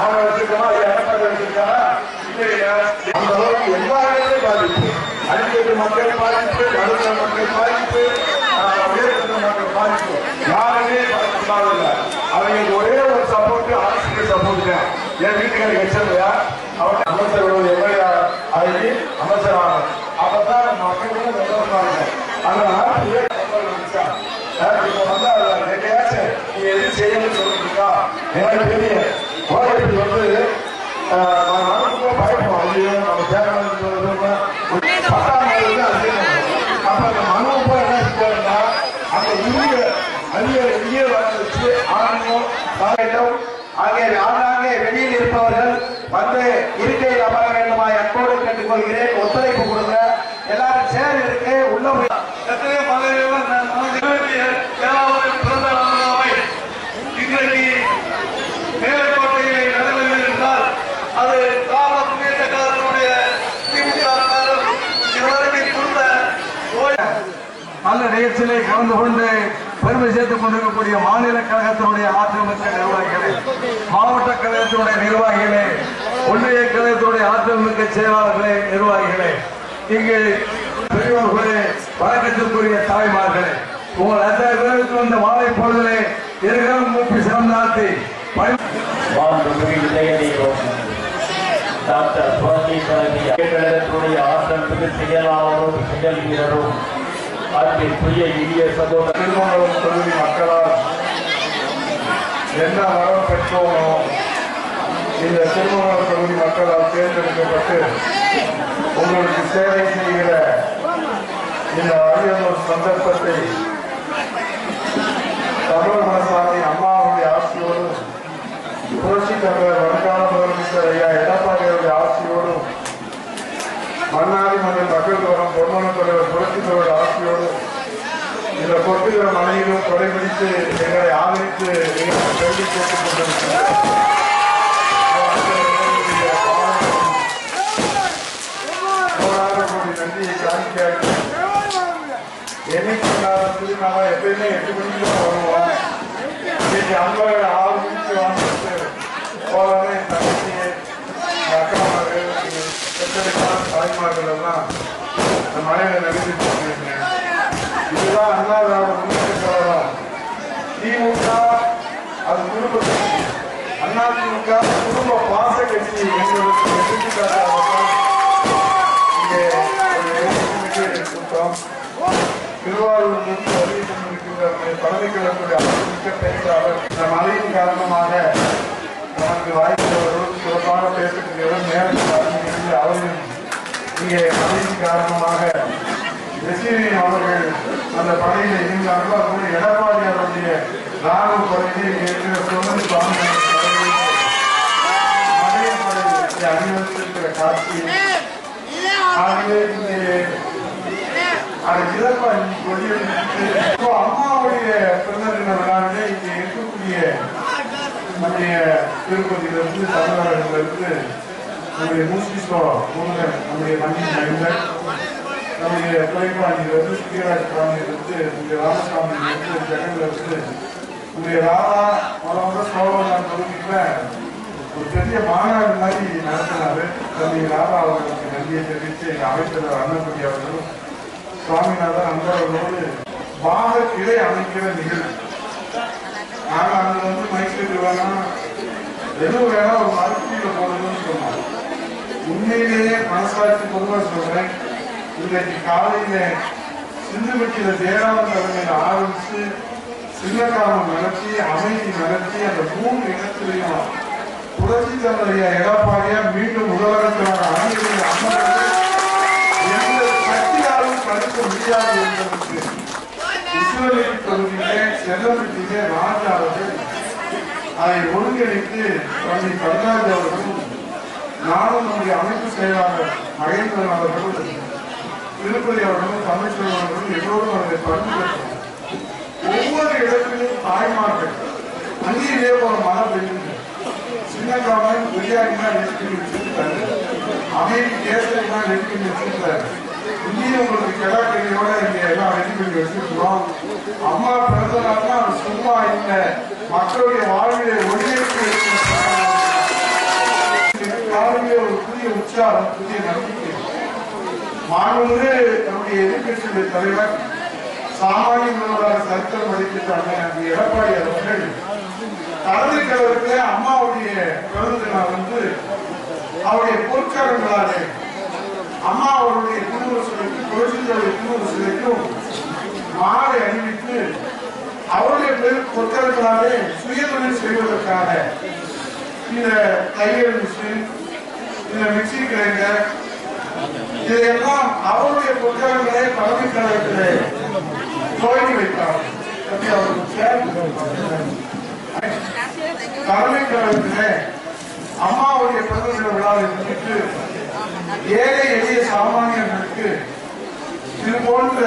அவங்க மக்கள் பாதிப்பு நடுத்தர மக்கள் ஒரே ஒரு சப்போர்ட் அரசுக்கு சப்போர்ட் தான் என் வீட்டுக்காரர் வச்சிருந்தா அவங்க அமைச்சர் எம்எல்ஏ ஆகி அமைச்சர் ஆகும் அப்பதான் மக்களுக்கு சந்தோஷமா இருக்கும் அதனால எனக்கு அந்த மனு போய் இந்திய அரிய இந்திய நிகழ்ச்சியிலே கலந்து கொண்டு பெருமை சேர்த்துக் கொண்டிருக்கக்கூடிய மாநில கழகத்தினுடைய ஆற்றல்மிக்க நிர்வாகிகளே மாவட்ட கழகத்தினுடைய நிர்வாகிகளே ஒன்றிய கழகத்தினுடைய ஆற்றல்மிக்க செயலாளர்களே நிர்வாகிகளே இங்கு பெரியவர்களே வழக்கத்திற்குரிய தாய்மார்களே உங்கள் அத்தனை பேருக்கு வந்த மாலை பொழுதிலே இருகரம் மூப்பி சிறந்தாத்தி டாக்டர் புரட்சி ஆற்றல் மிகு செயலாளரும் செயல் வீரரும் அன்பிற்குரிய இனிய சகோதர திருமணம் தொகுதி மக்களால் என்ன வரம் பெற்றோமோ இந்த திருமணம் தொகுதி மக்களால் தேர்ந்தெடுக்கப்பட்டு உங்களுக்கு சேவை செய்கிற இந்த அரியலூர் சந்தர்ப்பத்தை தமிழ் மனசாமி அம்மாவுடைய ஆசையோடும் புரட்சி தலைவர் வருங்கால முதலமைச்சர் ஐயா எடப்பாடியுடைய ஆட்சியோடும் ஆசையோடும் மன்னாரி மன்னர் பொன்மன தலைவர் புரட்சி தலைவர் ஆட்சியோடு இந்த கொட்டுகிற மனையிலும் கொடைபிடித்து எங்களை ஆதரித்து கேள்வி கேட்டுக் கொண்டிருக்கிறோம். நன்றியை என்னைக்கு நான் திருநாளா எப்பயுமே எட்டு மணிக்கு தான் வருவோம் இன்னைக்கு ஆறு மணிக்கு வந்துட்டு போகலான்னு என் தங்கச்சி தாய்மார்கள் எல்லாம் அந்த மழையில நடித்து போயிருக்கேன் இதுதான் அண்ணா முன்னேற்ற கழகம் திமுக அது குடும்ப அண்ணா திமுக குடும்ப பாச கட்சி என்பதற்கு இங்கே ஒரு எழுத்துமிகு கூட்டம் திருவாரூரிலிருந்து வருகை கொண்டிருக்கின்ற மிக்க பேச்சாளர் இந்த மழையின் காரணமாக நமக்கு வாய்ப்பு சிறப்பாக பேசக்கூடியவர் நேரத்தில் அவரையும் இங்கே பதவி காரணமாக வெற்றியின் அவர்கள் அந்த பதவியில் இருந்தார்கள் அதுபோல எடப்பாடி அவருடைய ராணுவ பணியை இருக்கிற சுதந்திர சுவாமி மழையின் அணிவகுத்திருக்கிற காட்சி. ஆகவே இங்கே கொடியெடுத்து அம்மாவுடைய பிறந்த தின விழாவிலே இங்கே இருக்கக்கூடிய நம்முடைய திருப்பதியிலிருந்து தமிழகத்திலிருந்து நம்முடைய மூசிசோ முருகன் நம்முடைய மண்ணின் மைந்தன் நம்முடைய வந்து சுயராஜ் சுவாமியிலிருந்து நம்முடைய ராமசாமியிலிருந்து வந்து நம்முடைய ராதா முதல்ல சோழன் தொகுதியில் ஒரு பெரிய மாநாடு மாதிரி நடத்தினாரு. தம்பி ராதா அவர்களுக்கு நன்றியை தெரிவித்து எங்கள் அமைச்சர் அண்ணன்குடி அவர்களும் சுவாமிநாதன் நண்பர்களோடு பாக கிளை அமைக்கிற நிகழ்வு. நாங்க அங்க வந்து மைக்கு வேணாம் எதுவும் வேணா ஒரு மருத்துவ போடணும்னு சொன்னாங்க. உண்மையிலேயே மனசாட்சி பொதுவாக சொல்றேன். இன்றைக்கு காலையில சிந்துவட்டியில ஜெயராமன் தலைமையில ஆரம்பிச்சு சின்னக்காமம் நடத்தி அமைதி நடத்தி அந்த மூணு இடத்திலையும் புரட்சி தலைவரைய எடப்பாடியா மீண்டும் முதலமைச்சராக அணியில் அமர்ந்து எந்த சக்தியாலும் தடுக்க முடியாது என்பதற்கு இஸ்ரேலின் தொகுதியிலே செல்லப்பட்டியிலே ராஜா அவர்கள் அதை ஒருங்கிணைத்து தம்பி கருணாநிதி அவர்களும் நானும் நம்முடைய அமைப்பு செயலாளர் மகேந்திரன் அவர்களும் திருப்பதி அவர்களும் தமிழ்ச்செல்வன் அவர்களும் எல்லோரும் அதை பகிர்ந்து ஒவ்வொரு இடத்திலும் தாய்மார்கள் அங்கேயே போல மழை பெய்யுது சின்ன காலம் பிரியாணினா நெருக்கி வச்சிருக்காரு அமைதி கேசரினா நெருக்கி வச்சிருக்காரு இங்கேயும் உங்களுக்கு கிடாக்கடியோட இங்க எல்லாம் ரெடி பண்ணி வச்சிருக்கிறோம். அம்மா பிறந்த நாள்னா சும்மா இல்லை மக்களுடைய வாழ்விலை ஒளியேற்றி காலையிலே ஒரு புதிய உற்சாகம் புதிய நம்பிக்கை மாண்புமிகு நம்முடைய எதிர்கட்சியுடைய தலைவர் சாமானிய முதல்வராக சரித்திரம் மதிப்பிட்ட எடப்பாடி அவர்கள் தலைமை கழகத்திலே அம்மாவுடைய பிறந்த நாள் வந்து அவருடைய பொற்காரங்களாலே அம்மா அவருடைய திருவுரு சிலைக்கும் புரட்சித்தலைவர் திருவுரு சிலைக்கும் மாலை அணிவித்து அவருடைய பேர் பொற்காரங்களாலே சுயதொழில் செய்வதற்காக இந்த தையல் மிஷின் இந்த மிக்சி கிரைண்டர் இதையெல்லாம் அவருடைய புத்தகங்களை பதவி கழகத்திலே தோல்வி வைத்தார் சேர்ந்து தலைமை கழகத்திலே அம்மாவுடைய பிறந்த விழாவை முன்னிட்டு ஏழை எளிய சாமானியர்களுக்கு இது போன்ற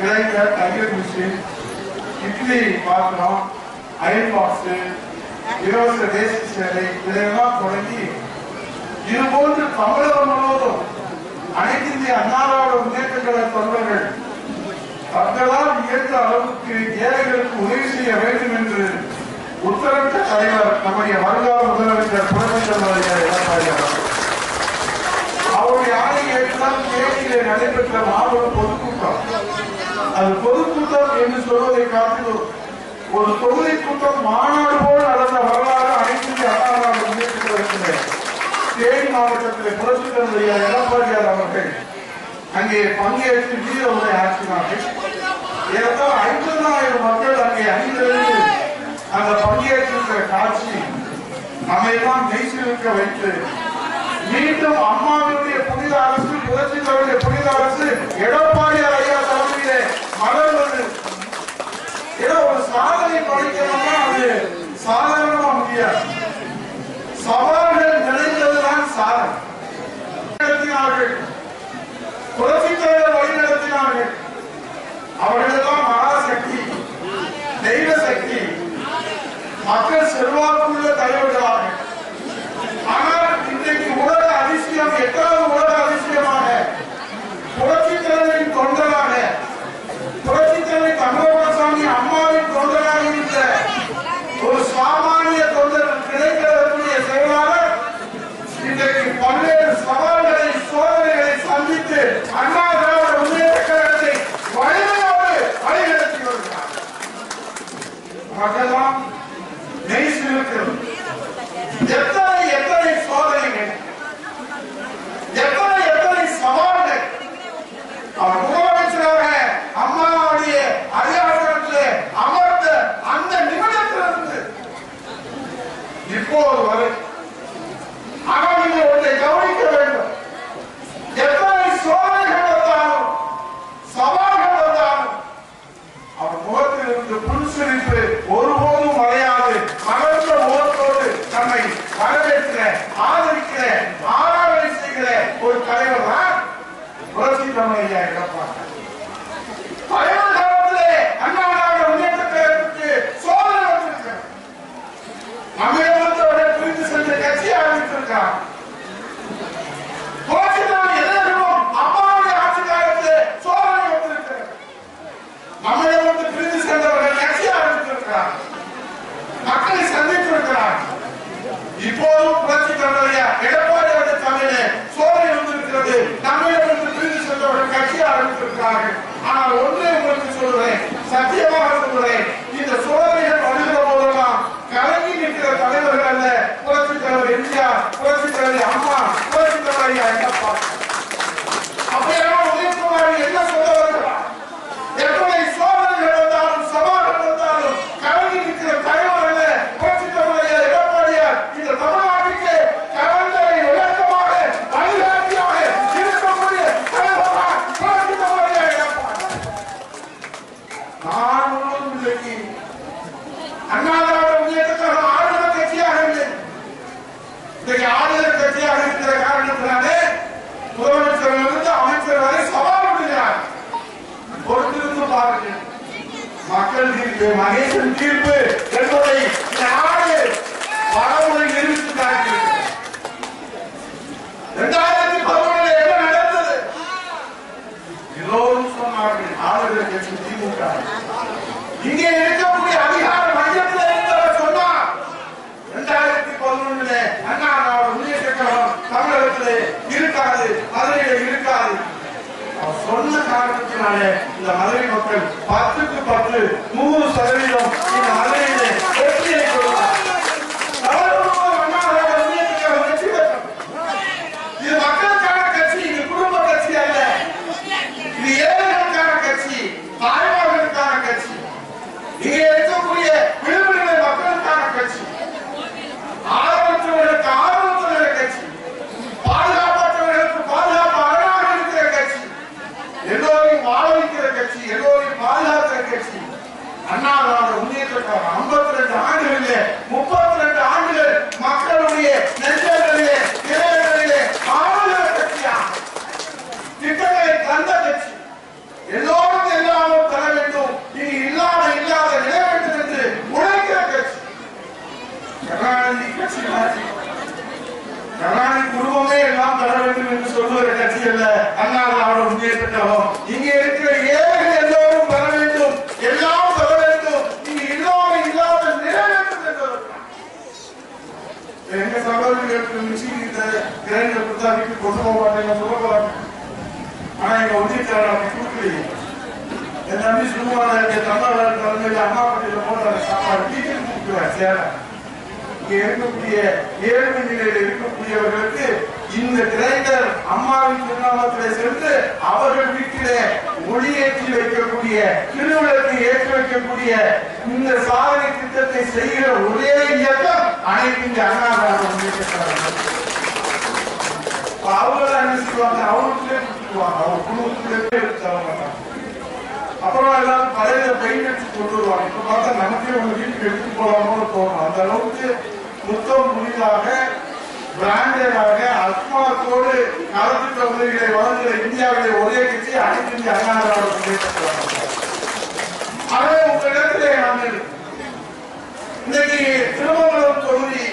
இளைஞர் தையல் மிஷின் இட்லி பாத்திரம் அயன் பாக்ஸ் இலவச தேசிய சேலை இதையெல்லாம் தொடங்கி இது போன்று தமிழகம் முழுவதும் அனைத்து இந்திய அண்ணாவோட முன்னேற்ற கழக தொண்டர்கள் தங்களால் இயன்ற அளவுக்கு ஏழைகளுக்கு உதவி செய்ய வேண்டும் என்று உத்தரவிட்ட தலைவர் நம்முடைய வருங்கால முதலமைச்சர் புரட்சித்தலைவர் எடப்பாடி அவருடைய ஆணை ஏற்றுதான் தேனியிலே நடைபெற்ற மாபெரும் பொதுக்கூட்டம். அது பொதுக்கூட்டம் என்று சொல்வதை காட்டிலும் ஒரு தொகுதி கூட்டம் மாநாடு போல் நடந்த வரலாறு அனைத்து இந்திய அண்ணா திராவிட முன்னேற்ற கழகத்திலே தேனி மாவட்டத்திலே புரட்சித்தலைவர் எடப்பாடியார் அவர்கள் அங்கே பங்கேற்று வீர உரை ஆற்றினார்கள். ஏறத்தாழ ஐம்பதாயிரம் மக்கள் அங்கே அணிந்திருந்து அந்த பங்கேற்றிருக்கிற காட்சி நம்மையெல்லாம் மெய்சிலிருக்க வைத்து மீண்டும் அம்மாவினுடைய புனித அரசு புரட்சி தலைவருடைய புனித அரசு எடப்பாடியார் ஐயா தலைமையிலே மலர்வது ஏதோ ஒரு சாதனை படைக்கணும்னா அது சாதாரணமா முடியாது. சவால்கள் நிறைந்ததுதான் 好抬头 ஒரு தலைவர் தான் புரட்சி தமிழையா எடப்பாடி பழைய காலத்திலே அண்ணா திராவிட முன்னேற்ற கழகத்துக்கு சோதனை வந்திருக்கிறது நம்மிடமிருந்தவரை பிரிந்து சென்ற கட்சி ஆரம்பித்திருக்கார் புரட்சி தலைவர் எதிர்க்கும் அம்மாவுடைய ஆட்சி காலத்திலே சோதனை வந்திருக்கிறது நம்மிடமிருந்து பிரிந்து சென்றவர்கள் கட்சி ஆரம்பித்திருக்கிறார் மக்களை சந்தித்திருக்கிறார் இப்போதும் புரட்சி தலைவரையா எடப்பாடி அவர்கள் தலையிலே சோதனை வந்திருக்கிறது நம்மிடமிருந்து பிரிந்து சென்றவர்கள் கட்சி ஆரம்பித்திருக்கிறார்கள் ஆனால் ஒன்றை உங்களுக்கு சொல்றேன் சத்தியமாக சொல்றேன் இந்த சோதனைகள் வருகிற போதெல்லாம் கலங்கி நிற்கிற தலைவர்கள் அல்ல. புரட்சி தலைவர் எம்ஜிஆர் புரட்சி தலைவர் அம்மா புரட்சி தலைவர் ஐயா எடப்பாடி அப்படியெல்லாம் உதயகுமாரி என்ன சொல்ல வருகிறார் எத்தனை சோதனைகள் வந்தாலும் சவால்கள் வந்தாலும் கலங்கி நிற்கிற தலைவர்கள் புரட்சி தலைவர் எடப்பாடியார் இந்த தமிழ்நாட்டுக்கு கலந்தரை விளக்கமாக வழிகாட்டியாக இருக்கக்கூடிய தலைவராக புரட்சி தலைவர் எடப்பாடி நான் முழுவதும் இன்றைக்கு அண்ணா திராவிட முன்னேற்ற கழகம் ஆளுநர் கட்சியாக இல்லை இன்றைக்கு ஆளுநர் கட்சியாக இருக்கிற காரணத்தினாலே முதலமைச்சரிலிருந்து அமைச்சர் வரை சவால் விடுகிறார் பொறுத்திருந்து பாருங்கள் மக்கள் தீர்ப்பு மகேசன் தீர்ப்பு. என்பதை நாடு பலமுறை நிரூபித்து காட்டியிருக்கிறது இரண்டாயிரத்தி பதினொன்றில் என்ன நடந்தது? எல்லோரும் சொன்னார்கள். ஆளுநர் என்று திமுக. இங்கே இருக்கக்கூடிய அதிகார மையத்தில் இருந்தவர் சொன்னார். இரண்டாயிரத்தி பதினொன்றிலே அண்ணா திராவிட முன்னேற்ற கழகம் தமிழகத்திலே இருக்காது மதுரையில இருக்காது. அவர் சொன்ன காரணத்தினாலே இந்த மதுரை மக்கள் பத்துக்கு பத்து நூறு சதவீதம் இந்த மதுரையிலே வெற்றியை கொடுத்தார் அவர்களும் அண்ணாதிராவிட முன்னேற்ற கழகம் வெற்றி பெற்றோம். இது மக்களுக்கான கட்சி இது குடும்ப கட்சி அல்ல இது ஏழைகளுக்கான கட்சி தாய்மார்களுக்கான கட்சி இங்கே இருக்கக்கூடிய விளிம்புநிலை மக்களுக்கான கட்சி ஆதரவற்றவர்களுக்கு ஆதரவற்ற கட்சி பாதுகாப்பற்றவர்களுக்கு பாதுகாப்பு அரணாக இருக்கிற கட்சி எல்லோரையும் வாழ வைக்கிற கட்சி எல்லோரையும் பாதுகாக்கிற கட்சி அண்ணா திராவிட முன்னேற்ற கழகம் ஐம்பத்தி ரெண்டு ஆண்டுகளிலே முப்பத்தி ரெண்டு ஆண்டுகள் மக்களுடைய நெஞ்சங்களிலே இதயங்களிலே ஆளுகிற கட்சியா திட்டங்களை தந்த கட்சி எல்லோரும் எல்லாரும் தர வேண்டும் இனி இல்லாத இல்லாத நிலை வேண்டும் என்று உழைக்கிற கட்சி கருணாநிதி கட்சி மாற்றி கருணாநிதி குடும்பமே எல்லாம் தர வேண்டும் என்று செல்ல கட்சி அல்ல அண்ணா திராவிட முன்னேற்ற கழகம் இங்கே இருக்கிற ஏழைகள் எல்லோரும் வர வேண்டும். எல்லாம் வர வேண்டும். இனி இல்லாத இல்லாத நிலை எங்க சகோதரிகளுக்கு மிஷின் இந்த கிரைண்டர் கொண்டு போக மாட்டேங்க சொல்ல போறாங்க ஆனா எங்க உதவிக்காரர் அப்படி கொடுக்கலையே. என் தம்பி சும்மாத எங்க தமிழர் தலைமையில் அம்மா பட்டியல போட்டாங்க சாப்பாடு டீச்சர் கொடுக்குறேன் சேலம் இங்க இருக்கக்கூடிய ஏழ்மை நிலையில் இருக்கக்கூடியவர்களுக்கு இந்த திரை அம்மாவின் திருநாமத்திலே சென்று அவர்கள் வீட்டிலே ஒளியேற்றி வைக்கக்கூடிய திருவிழத்தை ஏற்றி வைக்கக்கூடிய இந்த சாதனை திட்டத்தை செய்கிற ஒரே இயக்கம் அனைத்து இந்த அண்ணா திராவிட முன்னேற்ற என்ன செய்வாங்க? அவங்களுக்குள்ளே கொடுத்துருவாங்க அவங்க குடும்பத்துக்குள்ளே எடுத்து அப்புறம் எல்லாம் பழைய பெயிண்ட் அடிச்சு கொண்டு வருவாங்க. இப்ப பார்த்தா நமக்கே உங்க வீட்டுக்கு எடுத்து போகலாமோ தோணும். அந்த அளவுக்கு புத்தம் புதிதாக பிராண்டடாக அஸ்மாத்தோடு நலத்திட்ட உதவிகளை வழங்குகிற இந்தியாவிலே ஒரே கட்சி அனைத்து இந்திய அண்ணா ஆகவே உங்களிடத்திலே இன்னைக்கு திருமங்கலம் தொகுதி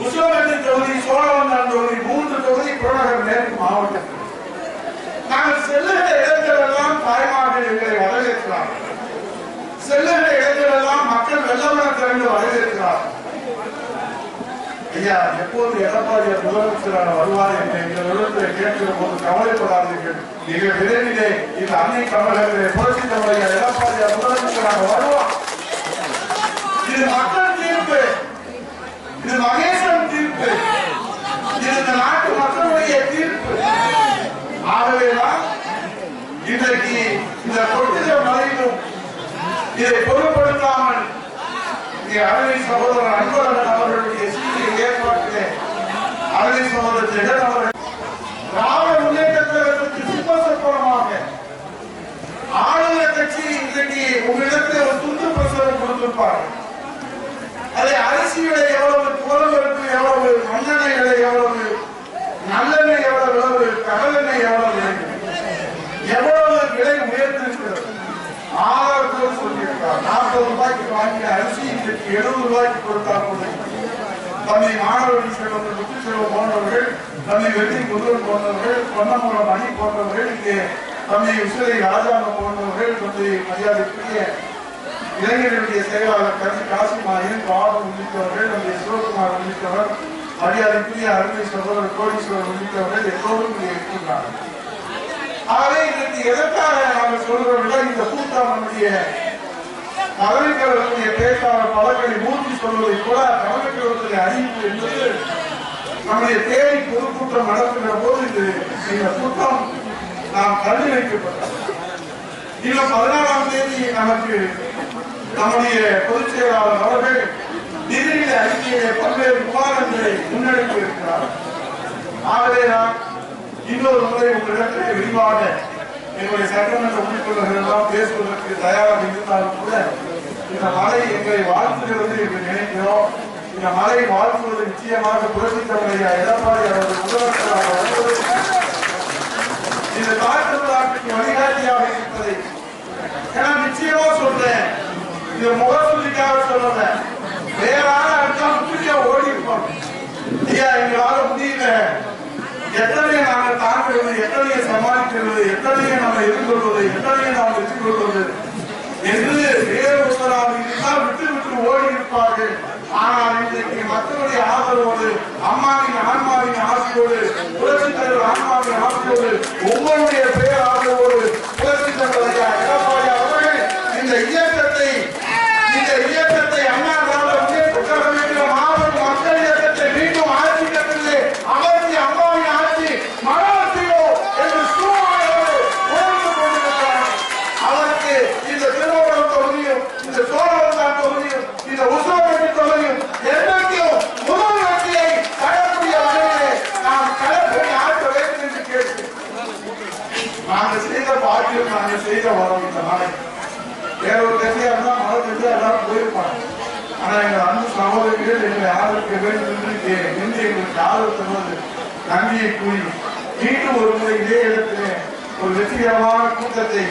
உசிலம்பட்டி தொகுதி சோழவந்தான் தொகுதி மூன்று தொகுதி புறநகர் மேற்கு மாவட்டம். நாங்கள் செல்லுகிற இடங்களெல்லாம் தாய்மார்கள் எங்களை வரவேற்கிறார் செல்லுகிற இடங்களெல்லாம் மக்கள் வெள்ளவன திரண்டு வரவேற்கிறார் ஐயா எப்போது எடப்பாடி முதலமைச்சரான வருவார் என்று எங்கள் உள்ளத்தில் கேட்கிற போது கவலைப்படாதீர்கள். மிக விரைவிலே இந்த அன்னை தமிழகத்திலே புரட்சி தமிழையா எடப்பாடி முதலமைச்சராக வருவார். இது மக்கள் தீர்ப்பு. இது மகேசன் தீர்ப்பு. இது இந்த நாட்டு மக்களுடைய தீர்ப்பு. ஆகவேதான் இன்றைக்கு இந்த கொட்டிட மலையிலும் இதை பொருட்படுத்தாமல் இங்கே சகோதரர் அன்பழகன் அவர்களுடைய அருணை சகோதரர் ஜெகன் அவர்கள் திராவிட முன்னேற்ற கழகத்துக்கு சிம்மசப்பரமாக ஆளுநர் கட்சி இன்றைக்கு உங்களிடத்தில் ஒரு துண்டு பிரசுரம் கொடுத்திருப்பார். அதை அரிசி விலை எவ்வளவு துவரம்பருப்பு எவ்வளவு மண்ணெண்ணெய் விலை எவ்வளவு நல்லெண்ணெய் எவ்வளவு எவ்வளவு கடலெண்ணெய் எவ்வளவு எவ்வளவு விலை உயர்ந்திருக்கிறது? ஆதாரத்தோடு சொல்லியிருக்கார். நாற்பது ரூபாய்க்கு வாங்கிய அரிசி இன்றைக்கு எழுபது ரூபாய்க்கு கொடுத்தால் கூட தன்னை மாணவர்கள் செல்வர்கள் முத்து செல்வம் போன்றவர்கள் தன்னை வெற்றி முதல்வர் போன்றவர்கள் பொன்னமூலம் மணி போன்றவர்கள் இங்கே தன்னை விசிலை ராஜாங்க போன்றவர்கள் தன்னை மரியாதைக்குரிய இளைஞர்களுடைய செயலாளர் கருத்து காசிமாயன் பாபு உள்ளிட்டவர்கள் நம்முடைய சிவகுமார் உள்ளிட்டவர் மரியாதைக்குரிய அருமை சகோதரர் கோடீஸ்வரர் உள்ளிட்டவர்கள் எல்லோரும் இங்கே இருக்கின்றார்கள். ஆகவே இதற்கு எதற்காக நாங்கள் சொல்கிறோம் இந்த கூட்டம் நம்முடைய தலைமைக்கழகத்துடைய பேச்சாளர் பலர்களை மூர்த்தி சொல்வதை கூட தலைமைக்கழகத்துடைய அறிவிப்பு என்பது நம்முடைய தேவை பொதுக்கூட்டம் நடத்துகிற போது இது இந்த கூட்டம் நாம் தள்ளி வைக்கப்பட்டது. இன்னும் பதினாறாம் தேதி நமக்கு நம்முடைய பொதுச் செயலாளர் அவர்கள் நிதிநிலை அறிக்கையிலே பல்வேறு விவாதங்களை முன்னெடுத்து இருக்கிறார். ஆகவே நான் இன்னொரு முறை உங்களிடத்திலே விரிவாக என்னுடைய சட்டமன்ற உறுப்பினர்கள் எல்லாம் பேசுவதற்கு தயாராக இருந்தாலும் கூட இந்த மலை எங்களை வாழ்த்துகிறது என்று நினைக்கிறோம். இந்த மலை வாழ்த்துவது நிச்சயமாக புரட்சி தலைவரையா எடப்பாடி அவர்கள் முதலமைச்சராக வருவதற்கு இந்த தாக்கல் வழிகாட்டியாக இருப்பதை நான் நிச்சயமா சொல்றேன். இது முகசூலிக்காக சொல்லல. வேற ஆளா இருந்தா முக்கிய ஓடி இருப்போம் ஐயா எங்களால முடியல. எத்தனையை நாங்கள் தாக்குறது எத்தனையை சமாளிக்கிறது எத்தனையை நாங்கள் எதிர்கொள்வது எத்தனையை நாம் வெற்றி கொள்வது என்று அவர்கள் விட்டு விட்டு ஓடி இருப்பார்கள் ஆனால் இன்றைக்கு மக்களுடைய ஆதரவோடு அம்மாவின் ஆன்மாவின் ஆசையோடு புரட்சித் தலைவர் ஆன்மாவின் ஆசையோடு உங்களுடைய பேர் ஆதரவோடு நன்றியை கூறி மீண்டும் ஒரு முறை இதே இடத்திலே ஒரு வெற்றிகரமான கூட்டத்தை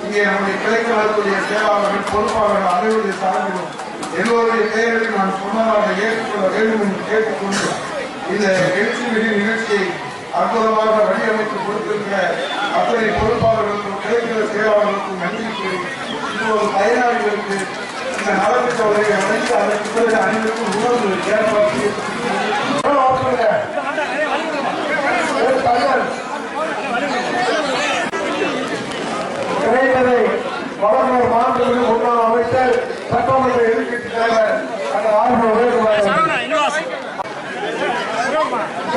இங்கே நம்முடைய கிளைக்கு வரக்கூடிய செயலாளர்கள் பொறுப்பாளர்கள் அனைவருடைய சார்பிலும் எல்லோருடைய பெயரையும் நான் சொன்னதாக ஏற்றுக்கொள்ள வேண்டும் என்று கேட்டுக்கொண்டு இந்த எழுச்சி நிகழ்ச்சியை அற்புதமாக வடிவமைத்து கொடுத்திருக்கிற அத்தனை பொறுப்பாளர்களுக்கும் கிளைக்கிற செயலாளர்களுக்கும் நன்றி கூறி ஒரு பயனாளிகளுக்கு இந்த நலத்திட்ட உதவியை அனைத்து அதற்கு அனைவருக்கும் உணர்வு ஏற்பாடு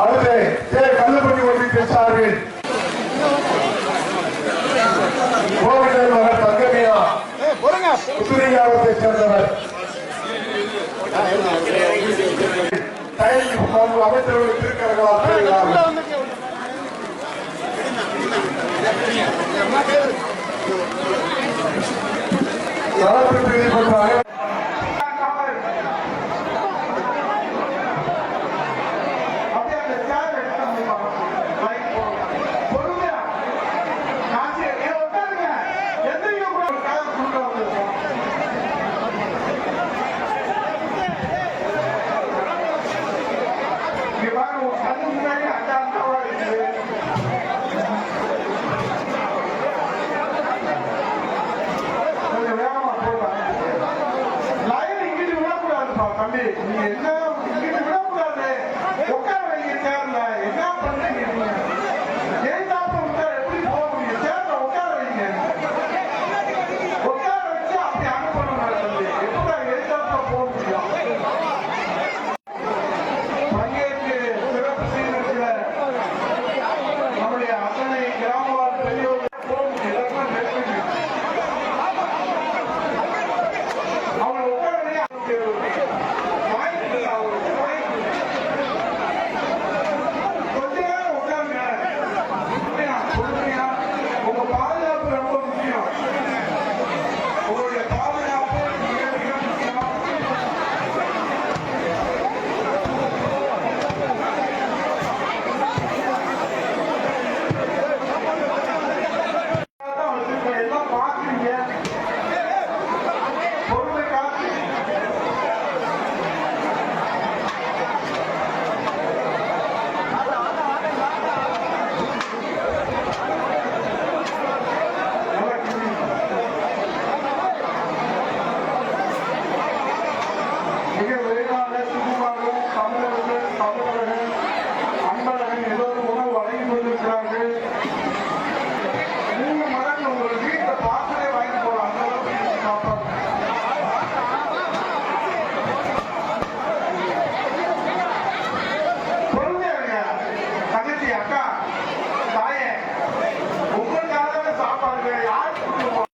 அடுத்து ஜே கள்ளப்பட்டி ஒன்றிய சார்பில் கோவிந்தர் மகன் தங்கமியா அமைச்சர்களுக்கு இருக்கிறார்கள் யாருக்கு பிரிவுபட்டார்கள்